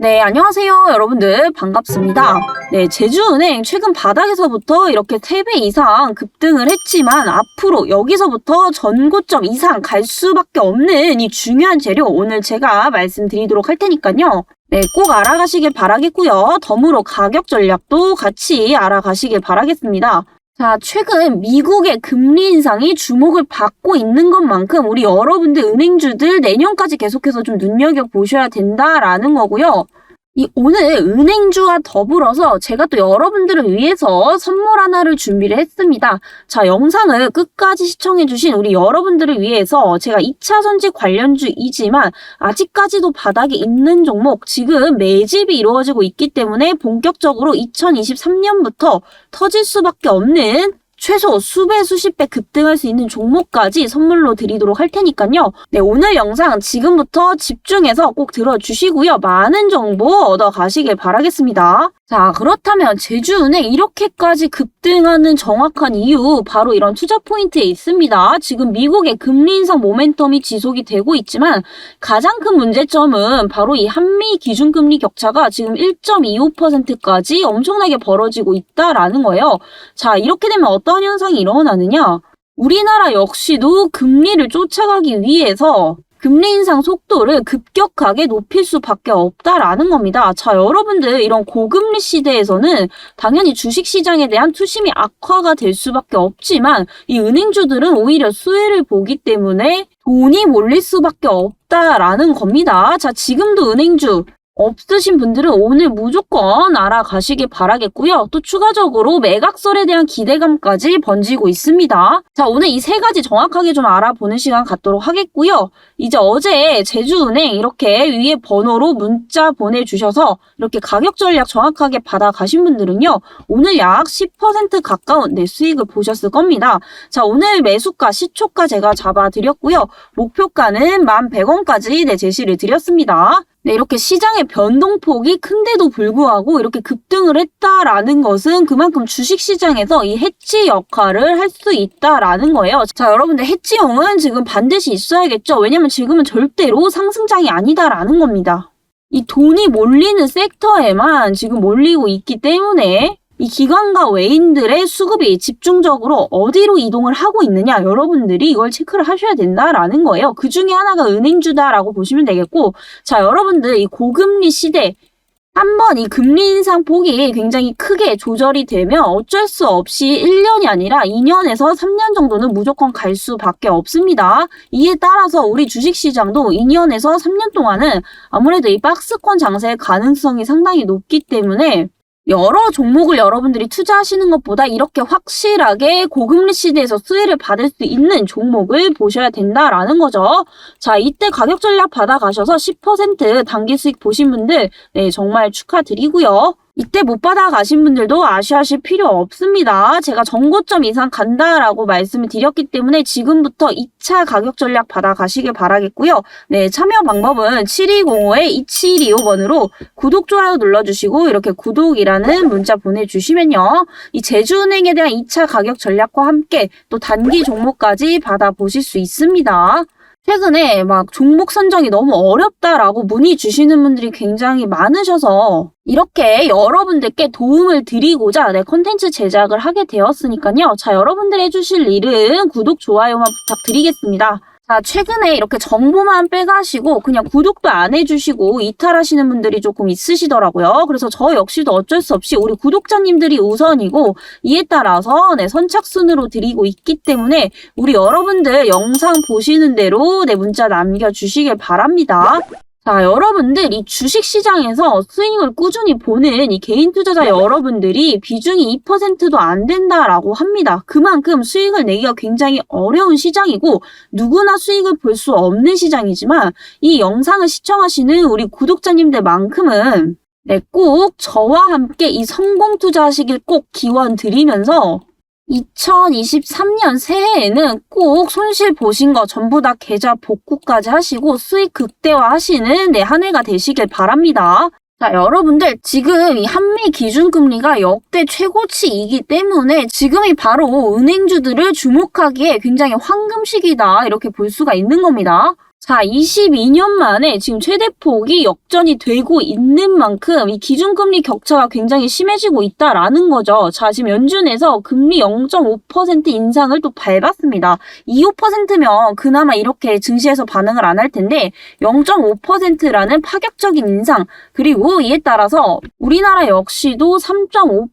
네, 안녕하세요. 여러분들 반갑습니다. 네, 제주은행 최근 바닥에서부터 이렇게 3배 이상 급등을 했지만 앞으로 여기서부터 전고점 이상 갈 수밖에 없는 이 중요한 재료 오늘 제가 말씀드리도록 할 테니까요. 네, 꼭 알아가시길 바라겠고요. 덤으로 가격 전략도 같이 알아가시길 바라겠습니다. 자, 최근 미국의 금리 인상이 주목을 받고 있는 것만큼 우리 여러분들 은행주들 내년까지 계속해서 좀 눈여겨보셔야 된다라는 거고요. 이 오늘 은행주와 더불어서 제가 또 여러분들을 위해서 선물 하나를 준비를 했습니다. 자, 영상을 끝까지 시청해주신 우리 여러분들을 위해서 제가 2차 전지 관련주이지만 아직까지도 바닥에 있는 종목 지금 매집이 이루어지고 있기 때문에 본격적으로 2023년부터 터질 수밖에 없는 최소 수배 수십 배 급등할 수 있는 종목까지 선물로 드리도록 할 테니까요. 네, 오늘 영상 지금부터 집중해서 꼭 들어주시고요. 많은 정보 얻어 가시길 바라겠습니다. 자, 그렇다면 제주은행 이렇게까지 급등하는 정확한 이유 바로 이런 투자 포인트에 있습니다. 지금 미국의 금리 인상 모멘텀이 지속이 되고 있지만 가장 큰 문제점은 바로 이 한미 기준금리 격차가 지금 1.25%까지 엄청나게 벌어지고 있다라는 거예요. 자, 이렇게 되면 어떤 현상이 일어나느냐? 우리나라 역시도 금리를 쫓아가기 위해서 금리 인상 속도를 급격하게 높일 수밖에 없다라는 겁니다. 자, 여러분들 이런 고금리 시대에서는 당연히 주식 시장에 대한 투심이 악화가 될 수밖에 없지만 이 은행주들은 오히려 수혜를 보기 때문에 돈이 몰릴 수밖에 없다라는 겁니다. 자, 지금도 은행주 없으신 분들은 오늘 무조건 알아가시길 바라겠고요. 또 추가적으로 매각설에 대한 기대감까지 번지고 있습니다. 자, 오늘 이 세 가지 정확하게 좀 알아보는 시간 갖도록 하겠고요. 이제 어제 제주은행 이렇게 위에 번호로 문자 보내주셔서 이렇게 가격 전략 정확하게 받아가신 분들은요. 오늘 약 10% 가까운 내 수익을 보셨을 겁니다. 자, 오늘 매수가, 시초가 제가 잡아드렸고요. 목표가는 11,100원까지 내 제시를 드렸습니다. 네, 이렇게 시장의 변동폭이 큰데도 불구하고 이렇게 급등을 했다라는 것은 그만큼 주식시장에서 이 해치 역할을 할 수 있다라는 거예요. 자, 여러분들 해치용은 지금 반드시 있어야겠죠. 왜냐면 지금은 절대로 상승장이 아니다라는 겁니다. 이 돈이 몰리는 섹터에만 지금 몰리고 있기 때문에 이 기관과 외인들의 수급이 집중적으로 어디로 이동을 하고 있느냐 여러분들이 이걸 체크를 하셔야 된다라는 거예요. 그 중에 하나가 은행주다라고 보시면 되겠고 자 여러분들 이 고금리 시대 한번 이 금리 인상 폭이 굉장히 크게 조절이 되면 어쩔 수 없이 1년이 아니라 2년에서 3년 정도는 무조건 갈 수밖에 없습니다. 이에 따라서 우리 주식시장도 2년에서 3년 동안은 아무래도 이 박스권 장세의 가능성이 상당히 높기 때문에 여러 종목을 여러분들이 투자하시는 것보다 이렇게 확실하게 고금리 시대에서 수혜를 받을 수 있는 종목을 보셔야 된다라는 거죠. 자, 이때 가격 전략 받아가셔서 10% 단기 수익 보신 분들, 네, 정말 축하드리고요. 이때 못 받아가신 분들도 아쉬워하실 필요 없습니다. 제가 정고점 이상 간다라고 말씀을 드렸기 때문에 지금부터 2차 가격 전략 받아가시길 바라겠고요. 네, 참여 방법은 7205-2725번으로 구독, 좋아요 눌러주시고 이렇게 구독이라는 문자 보내주시면요. 이 제주은행에 대한 2차 가격 전략과 함께 또 단기 종목까지 받아보실 수 있습니다. 최근에 막 종목 선정이 너무 어렵다라고 문의 주시는 분들이 굉장히 많으셔서 이렇게 여러분들께 도움을 드리고자 네, 컨텐츠 제작을 하게 되었으니까요. 자, 여러분들 해주실 일은 구독, 좋아요만 부탁드리겠습니다. 자, 최근에 이렇게 정보만 빼가시고 그냥 구독도 안 해주시고 이탈하시는 분들이 조금 있으시더라고요. 그래서 저 역시도 어쩔 수 없이 우리 구독자님들이 우선이고 이에 따라서 네, 선착순으로 드리고 있기 때문에 우리 여러분들 영상 보시는 대로 네, 문자 남겨주시길 바랍니다. 자, 여러분들 이 주식 시장에서 수익을 꾸준히 보는 이 개인 투자자 여러분들이 비중이 2%도 안 된다라고 합니다. 그만큼 수익을 내기가 굉장히 어려운 시장이고 누구나 수익을 볼 수 없는 시장이지만 이 영상을 시청하시는 우리 구독자님들만큼은 네, 꼭 저와 함께 이 성공 투자하시길 꼭 기원 드리면서 2023년 새해에는 꼭 손실 보신 거 전부 다 계좌 복구까지 하시고 수익 극대화 하시는 네, 한 해가 되시길 바랍니다. 자, 여러분들, 지금 이 한미 기준금리가 역대 최고치이기 때문에 지금이 바로 은행주들을 주목하기에 굉장히 황금 시기다. 이렇게 볼 수가 있는 겁니다. 자, 22년 만에 지금 최대폭이 역전이 되고 있는 만큼 이 기준금리 격차가 굉장히 심해지고 있다라는 거죠. 자, 지금 연준에서 금리 0.5% 인상을 또 밟았습니다. 2.5%면 그나마 이렇게 증시에서 반응을 안 할 텐데 0.5%라는 파격적인 인상 그리고 이에 따라서 우리나라 역시도 3.5%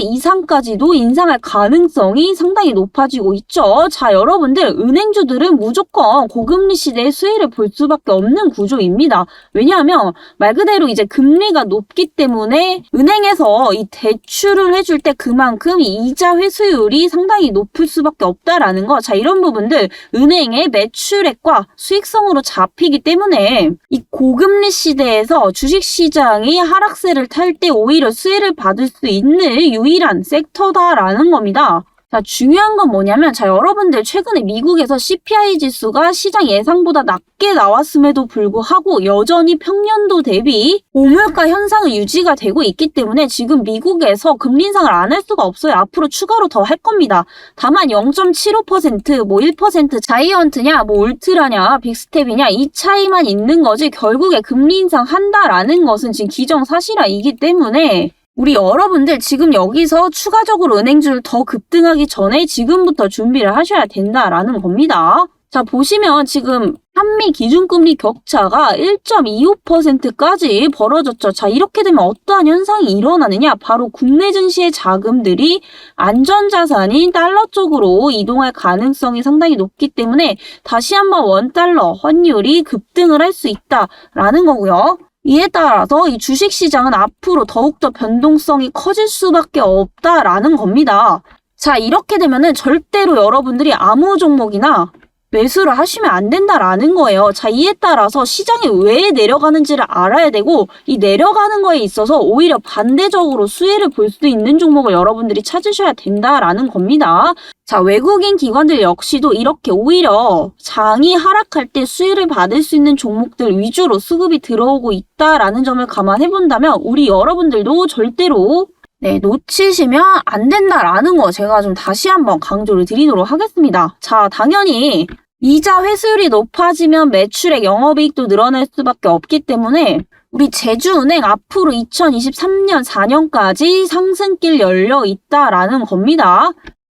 이상까지도 인상할 가능성이 상당히 높아지고 있죠. 자, 여러분들 은행주들은 무조건 고금리 시대의 수혜를 볼 수밖에 없는 구조입니다. 왜냐하면 말 그대로 이제 금리가 높기 때문에 은행에서 이 대출을 해줄 때 그만큼 이 이자 회수율이 상당히 높을 수밖에 없다라는 거. 자, 이런 부분들 은행의 매출액과 수익성으로 잡히기 때문에 이 고금리 시대에서 주식시장이 하락세를 탈 때 오히려 수혜를 받을 수 있는 유일한 섹터다라는 겁니다. 자, 중요한 건 뭐냐면, 자, 여러분들 최근에 미국에서 CPI 지수가 시장 예상보다 낮게 나왔음에도 불구하고 여전히 평년도 대비 오물가 현상이 유지가 되고 있기 때문에 지금 미국에서 금리 인상을 안 할 수가 없어요. 앞으로 추가로 더 할 겁니다. 다만 0.75%, 뭐 1% 자이언트냐, 뭐 울트라냐, 빅스텝이냐 이 차이만 있는 거지 결국에 금리 인상 한다라는 것은 지금 기정사실화이기 때문에 우리 여러분들 지금 여기서 추가적으로 은행주를 더 급등하기 전에 지금부터 준비를 하셔야 된다라는 겁니다. 자, 보시면 지금 한미 기준금리 격차가 1.25%까지 벌어졌죠. 자, 이렇게 되면 어떠한 현상이 일어나느냐? 바로 국내 증시의 자금들이 안전자산인 달러 쪽으로 이동할 가능성이 상당히 높기 때문에 다시 한번 원달러 환율이 급등을 할 수 있다라는 거고요. 이에 따라서 이 주식 시장은 앞으로 더욱더 변동성이 커질 수밖에 없다라는 겁니다. 자, 이렇게 되면은 절대로 여러분들이 아무 종목이나 매수를 하시면 안 된다라는 거예요. 자, 이에 따라서 시장이 왜 내려가는지를 알아야 되고, 이 내려가는 거에 있어서 오히려 반대적으로 수혜를 볼수 있는 종목을 여러분들이 찾으셔야 된다라는 겁니다. 자, 외국인 기관들 역시도 이렇게 오히려 장이 하락할 때 수혜를 받을 수 있는 종목들 위주로 수급이 들어오고 있다라는 점을 감안해 본다면, 우리 여러분들도 절대로 네, 놓치시면 안 된다라는 거 제가 좀 다시 한번 강조를 드리도록 하겠습니다. 자, 당연히 이자 회수율이 높아지면 매출액 영업이익도 늘어날 수밖에 없기 때문에 우리 제주은행 앞으로 2023년 4년까지 상승길 열려 있다라는 겁니다.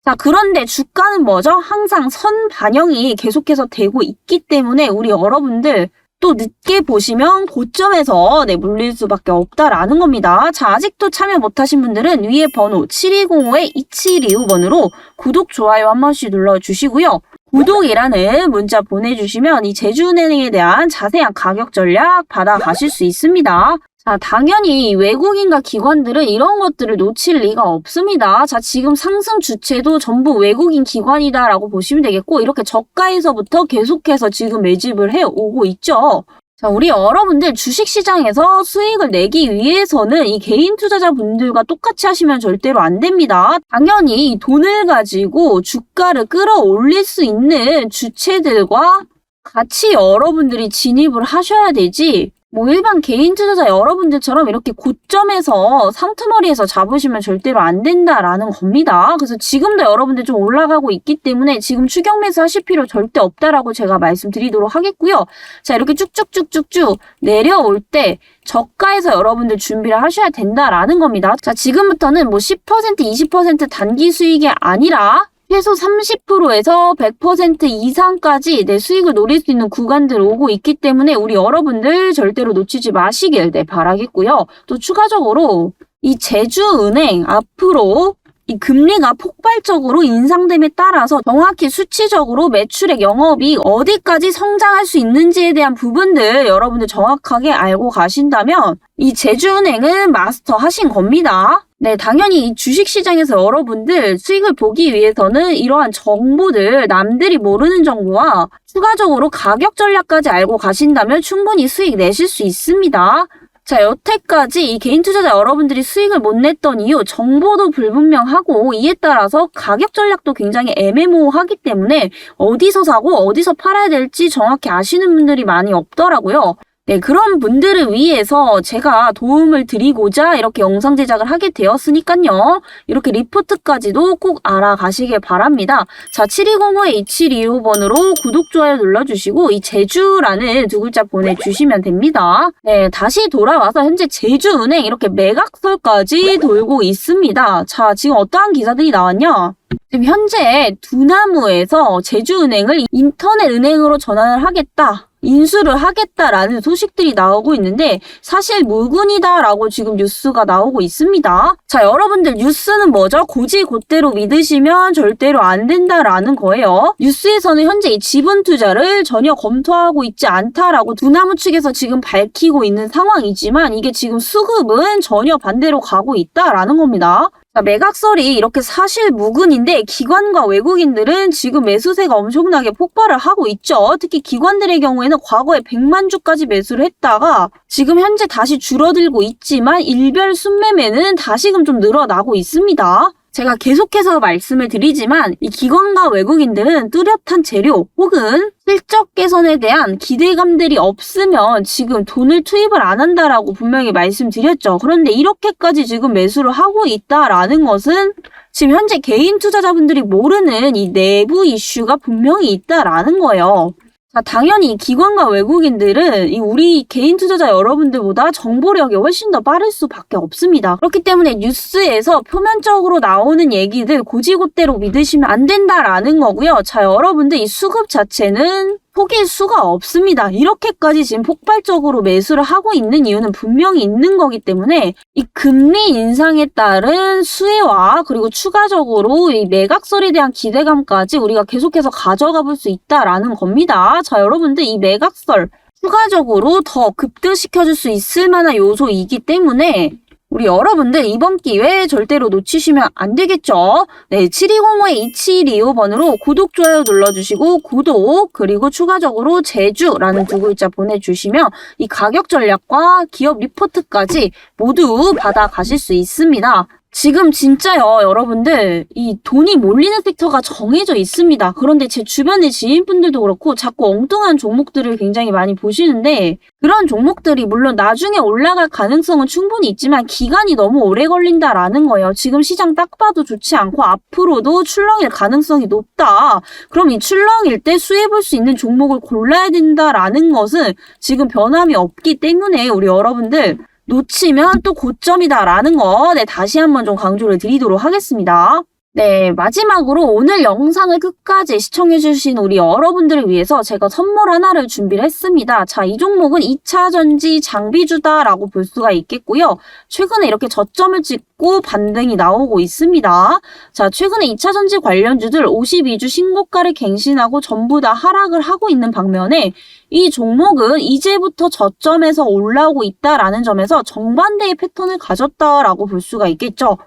자, 그런데 주가는 뭐죠? 항상 선 반영이 계속해서 되고 있기 때문에 우리 여러분들 또 늦게 보시면 고점에서 네, 물릴 수밖에 없다라는 겁니다. 자, 아직도 참여 못하신 분들은 위에 번호 7205-2725번으로 구독, 좋아요 한 번씩 눌러주시고요. 구독이라는 문자 보내주시면 이 제주은행에 대한 자세한 가격 전략 받아가실 수 있습니다. 자, 당연히 외국인과 기관들은 이런 것들을 놓칠 리가 없습니다. 자, 지금 상승 주체도 전부 외국인 기관이다라고 보시면 되겠고, 이렇게 저가에서부터 계속해서 지금 매집을 해 오고 있죠. 자, 우리 여러분들 주식시장에서 수익을 내기 위해서는 이 개인 투자자분들과 똑같이 하시면 절대로 안 됩니다. 당연히 이 돈을 가지고 주가를 끌어올릴 수 있는 주체들과 같이 여러분들이 진입을 하셔야 되지, 뭐 일반 개인 투자자 여러분들처럼 이렇게 고점에서 상투머리에서 잡으시면 절대로 안 된다라는 겁니다. 그래서 지금도 여러분들 좀 올라가고 있기 때문에 지금 추격 매수 하실 필요 절대 없다라고 제가 말씀드리도록 하겠고요. 자, 이렇게 쭉쭉쭉쭉쭉 내려올 때 저가에서 여러분들 준비를 하셔야 된다라는 겁니다. 자, 지금부터는 뭐 10%, 20% 단기 수익이 아니라 최소 30%에서 100% 이상까지 내 수익을 노릴 수 있는 구간들 오고 있기 때문에 우리 여러분들 절대로 놓치지 마시길 네, 바라겠고요. 또 추가적으로 이 제주은행 앞으로 이 금리가 폭발적으로 인상됨에 따라서 정확히 수치적으로 매출액 영업이 어디까지 성장할 수 있는지에 대한 부분들 여러분들 정확하게 알고 가신다면 이 제주은행은 마스터 하신 겁니다. 네, 당연히 이 주식시장에서 여러분들 수익을 보기 위해서는 이러한 정보들, 남들이 모르는 정보와 추가적으로 가격 전략까지 알고 가신다면 충분히 수익 내실 수 있습니다. 자, 여태까지 이 개인 투자자 여러분들이 수익을 못 냈던 이유, 정보도 불분명하고 이에 따라서 가격 전략도 굉장히 애매모호하기 때문에 어디서 사고 어디서 팔아야 될지 정확히 아시는 분들이 많이 없더라고요. 네, 그런 분들을 위해서 제가 도움을 드리고자 이렇게 영상 제작을 하게 되었으니까요. 이렇게 리포트까지도 꼭 알아가시길 바랍니다. 자, 7205-2725번으로 구독, 좋아요 눌러주시고 이 제주라는 두 글자 보내주시면 됩니다. 네, 다시 돌아와서 현재 제주은행 이렇게 매각설까지 돌고 있습니다. 자, 지금 어떠한 기사들이 나왔냐? 지금 현재 두나무에서 제주은행을 인터넷 은행으로 전환을 하겠다. 인수를 하겠다라는 소식들이 나오고 있는데 사실 무근이다라고 지금 뉴스가 나오고 있습니다. 자, 여러분들 뉴스는 뭐죠? 고지 곧대로 믿으시면 절대로 안 된다라는 거예요. 뉴스에서는 현재 이 지분 투자를 전혀 검토하고 있지 않다라고 두나무 측에서 지금 밝히고 있는 상황이지만 이게 지금 수급은 전혀 반대로 가고 있다라는 겁니다. 자, 매각설이 이렇게 사실 무근인데 기관과 외국인들은 지금 매수세가 엄청나게 폭발을 하고 있죠. 특히 기관들의 경우에는 과거에 100만 주까지 매수를 했다가 지금 현재 다시 줄어들고 있지만 일별 순매매는 다시금 좀 늘어나고 있습니다. 제가 계속해서 말씀을 드리지만 이 기관과 외국인들은 뚜렷한 재료 혹은 실적 개선에 대한 기대감들이 없으면 지금 돈을 투입을 안 한다라고 분명히 말씀드렸죠. 그런데 이렇게까지 지금 매수를 하고 있다라는 것은 지금 현재 개인 투자자분들이 모르는 이 내부 이슈가 분명히 있다라는 거예요. 자, 당연히 기관과 외국인들은 이 우리 개인 투자자 여러분들보다 정보력이 훨씬 더 빠를 수밖에 없습니다. 그렇기 때문에 뉴스에서 표면적으로 나오는 얘기들 고지고대로 믿으시면 안 된다라는 거고요. 자, 여러분들 이 수급 자체는 포기할 수가 없습니다. 이렇게까지 지금 폭발적으로 매수를 하고 있는 이유는 분명히 있는 거기 때문에 이 금리 인상에 따른 수혜와 그리고 추가적으로 이 매각설에 대한 기대감까지 우리가 계속해서 가져가 볼 수 있다라는 겁니다. 자, 여러분들 이 매각설 추가적으로 더 급등시켜줄 수 있을 만한 요소이기 때문에 우리 여러분들 이번 기회 절대로 놓치시면 안 되겠죠? 네, 7205-2725번으로 구독, 좋아요 눌러주시고 구독, 그리고 추가적으로 제주라는 두 글자 보내주시면 이 가격 전략과 기업 리포트까지 모두 받아가실 수 있습니다. 지금 진짜요, 여러분들. 이 돈이 몰리는 섹터가 정해져 있습니다. 그런데 제 주변의 지인분들도 그렇고 자꾸 엉뚱한 종목들을 굉장히 많이 보시는데 그런 종목들이 물론 나중에 올라갈 가능성은 충분히 있지만 기간이 너무 오래 걸린다라는 거예요. 지금 시장 딱 봐도 좋지 않고 앞으로도 출렁일 가능성이 높다. 그럼 이 출렁일 때 수혜볼 수 있는 종목을 골라야 된다라는 것은 지금 변함이 없기 때문에 우리 여러분들 놓치면 또 고점이다라는 거, 네, 다시 한번 좀 강조를 드리도록 하겠습니다. 네, 마지막으로 오늘 영상을 끝까지 시청해주신 우리 여러분들을 위해서 제가 선물 하나를 준비를 했습니다. 자, 이 종목은 2차 전지 장비주다라고 볼 수가 있겠고요. 최근에 이렇게 저점을 찍고 반등이 나오고 있습니다. 자, 최근에 2차 전지 관련주들 52주 신고가를 갱신하고 전부 다 하락을 하고 있는 방면에 이 종목은 이제부터 저점에서 올라오고 있다라는 점에서 정반대의 패턴을 가졌다라고 볼 수가 있겠죠.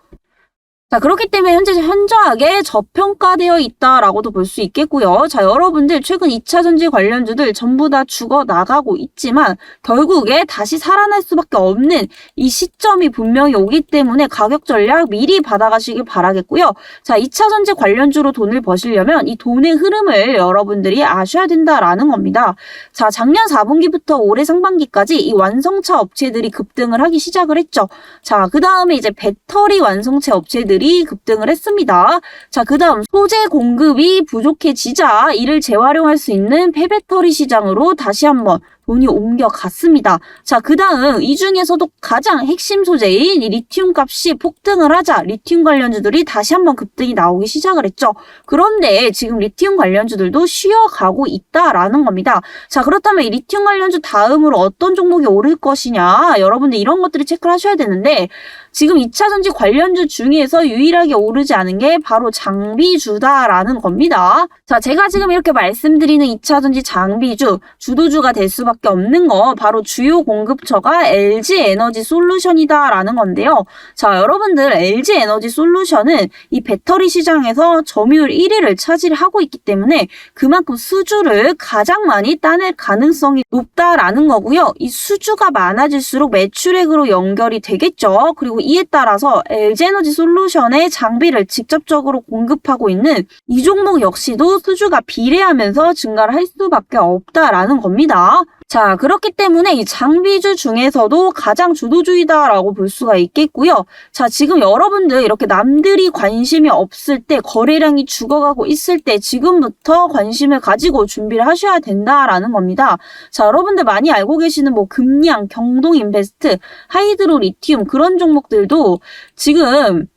자, 그렇기 때문에 현재 현저하게 저평가되어 있다라고도 볼 수 있겠고요. 자, 여러분들 최근 2차 전지 관련주들 전부 다 죽어 나가고 있지만 결국에 다시 살아날 수밖에 없는 이 시점이 분명히 오기 때문에 가격 전략 미리 받아가시길 바라겠고요. 자, 2차 전지 관련주로 돈을 버시려면 이 돈의 흐름을 여러분들이 아셔야 된다라는 겁니다. 자, 작년 4분기부터 올해 상반기까지 이 완성차 업체들이 급등을 하기 시작을 했죠. 자, 그 다음에 이제 배터리 완성체 업체들 이 급등을 했습니다. 자, 그 다음 소재 공급이 부족해지자 이를 재활용할 수 있는 폐배터리 시장으로 다시 한번 돈이 옮겨갔습니다. 자, 그 다음 이 중에서도 가장 핵심 소재인 이 리튬 값이 폭등을 하자 리튬 관련주들이 다시 한번 급등이 나오기 시작을 했죠. 그런데 지금 리튬 관련주들도 쉬어가고 있다라는 겁니다. 자, 그렇다면 이 리튬 관련주 다음으로 어떤 종목이 오를 것이냐 여러분들 이런 것들을 체크를 하셔야 되는데 지금 2차 전지 관련주 중에서 유일하게 오르지 않은 게 바로 장비주다라는 겁니다. 자, 제가 지금 이렇게 말씀드리는 2차 전지 장비주, 주도주가 될 수밖에 없는 거 바로 주요 공급처가 LG 에너지 솔루션이다라는 건데요. 자, 여러분들 LG 에너지 솔루션은 이 배터리 시장에서 점유율 1위를 차지하고 있기 때문에 그만큼 수주를 가장 많이 따낼 가능성이 높다라는 거고요. 이 수주가 많아질수록 매출액으로 연결이 되겠죠. 그리고 이에 따라서 LG에너지 솔루션의 장비를 직접적으로 공급하고 있는 이 종목 역시도 수주가 비례하면서 증가를 할 수밖에 없다라는 겁니다. 자, 그렇기 때문에 이 장비주 중에서도 가장 주도주의다라고 볼 수가 있겠고요. 자, 지금 여러분들 이렇게 남들이 관심이 없을 때, 거래량이 죽어가고 있을 때, 지금부터 관심을 가지고 준비를 하셔야 된다라는 겁니다. 자, 여러분들 많이 알고 계시는 뭐 금량, 경동 인베스트, 하이드로 리튬 그런 종목들도 지금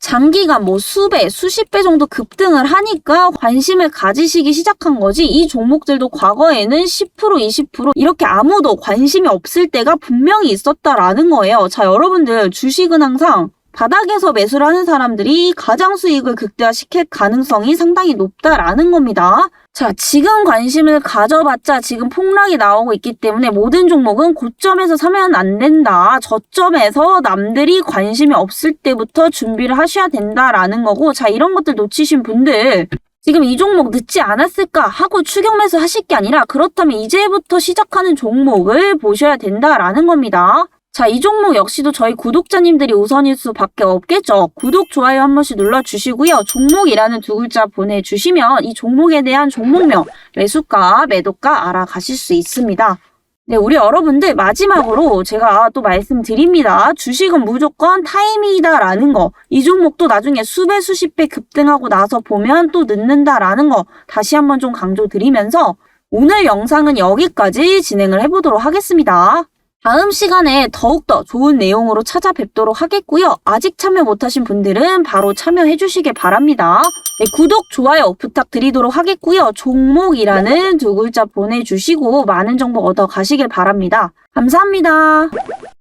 장기간 뭐 수배, 수십 배 정도 급등을 하니까 관심을 가지시기 시작한 거지 이 종목들도 과거에는 10% 20% 이렇게 아무도 관심이 없을 때가 분명히 있었다라는 거예요. 자, 여러분들 주식은 항상 바닥에서 매수를 하는 사람들이 가장 수익을 극대화시킬 가능성이 상당히 높다라는 겁니다. 자, 지금 관심을 가져봤자 지금 폭락이 나오고 있기 때문에 모든 종목은 고점에서 사면 안 된다. 저점에서 남들이 관심이 없을 때부터 준비를 하셔야 된다라는 거고, 자, 이런 것들 놓치신 분들, 지금 이 종목 늦지 않았을까 하고 추격 매수 하실 게 아니라 그렇다면 이제부터 시작하는 종목을 보셔야 된다라는 겁니다. 자, 이 종목 역시도 저희 구독자님들이 우선일 수밖에 없겠죠. 구독, 좋아요 한 번씩 눌러주시고요. 종목이라는 두 글자 보내주시면 이 종목에 대한 종목명, 매수가, 매도가 알아가실 수 있습니다. 네, 우리 여러분들 마지막으로 제가 또 말씀드립니다. 주식은 무조건 타이밍이다라는 거. 이 종목도 나중에 수배 수십 배 급등하고 나서 보면 또 늦는다라는 거 다시 한번 좀 강조드리면서 오늘 영상은 여기까지 진행을 해보도록 하겠습니다. 다음 시간에 더욱더 좋은 내용으로 찾아뵙도록 하겠고요. 아직 참여 못하신 분들은 바로 참여해 주시길 바랍니다. 네, 구독, 좋아요 부탁드리도록 하겠고요. 종목이라는 두 글자 보내주시고 많은 정보 얻어 가시길 바랍니다. 감사합니다.